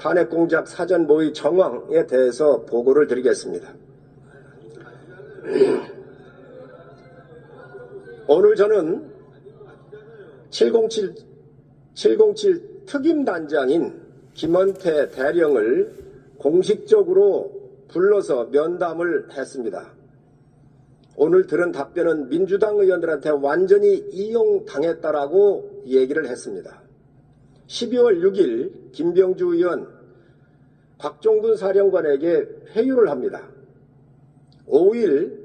탄핵 공작 사전 모의 정황에 대해서 보고를 드리겠습니다. 오늘 저는 707, 707 특임단장인 김원태 대령을 공식적으로 불러서 면담을 했습니다. 오늘 들은 답변은 민주당 의원들한테 완전히 이용당했다라고 얘기를 했습니다. 12월 6일 김병주 의원 곽종근 사령관에게 회유를 합니다. 5일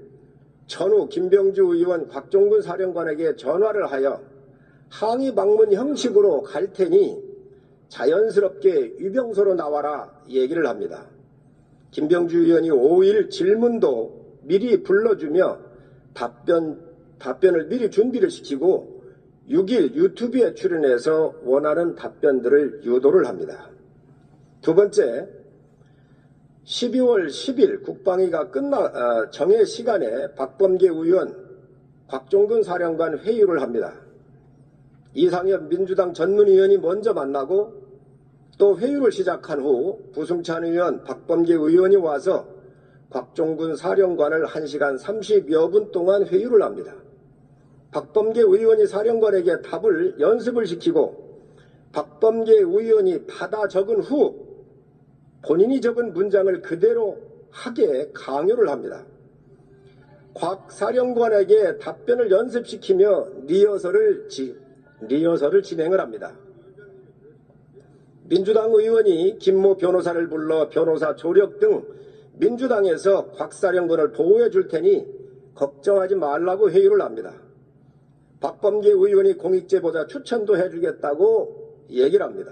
전후 김병주 의원 곽종근 사령관에게 전화를 하여 항의 방문 형식으로 갈 테니 자연스럽게 유병소로 나와라 얘기를 합니다. 김병주 의원이 5일 질문도 미리 불러주며 답변, 답변을 미리 준비를 시키고 6일 유튜브에 출연해서 원하는 답변들을 유도를 합니다. 두 번째, 12월 10일 국방위가 끝나 어, 정해 시간에 박범계 의원, 곽종근 사령관 회의를 합니다. 이상엽 민주당 전문위원이 먼저 만나고 또 회의를 시작한 후 부승찬 의원, 박범계 의원이 와서 곽종근 사령관을 1시간 30여 분 동안 회의를 합니다. 박범계 의원이 사령관에게 답을 연습을 시키고 박범계 의원이 받아 적은 후 본인이 적은 문장을 그대로 하게 강요를 합니다. 곽 사령관에게 답변을 연습시키며 리허설을, 지, 리허설을 진행을 합니다. 민주당 의원이 김모 변호사를 불러 변호사 조력 등 민주당에서 곽 사령관을 보호해 줄 테니 걱정하지 말라고 회의를 합니다. 박범계 의원이 공익제보자 추천도 해주겠다고 얘기를 합니다.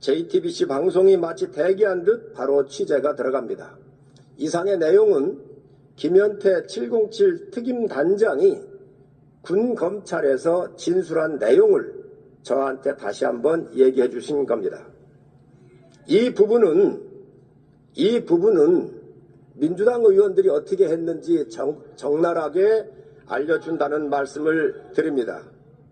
JTBC 방송이 마치 대기한 듯 바로 취재가 들어갑니다. 이상의 내용은 김현태 707 특임 단장이 군 검찰에서 진술한 내용을 저한테 다시 한번 얘기해 주신 겁니다. 이 부분은 이 부분은 민주당 의원들이 어떻게 했는지 정, 적나라하게 알려준다는 말씀을 드립니다.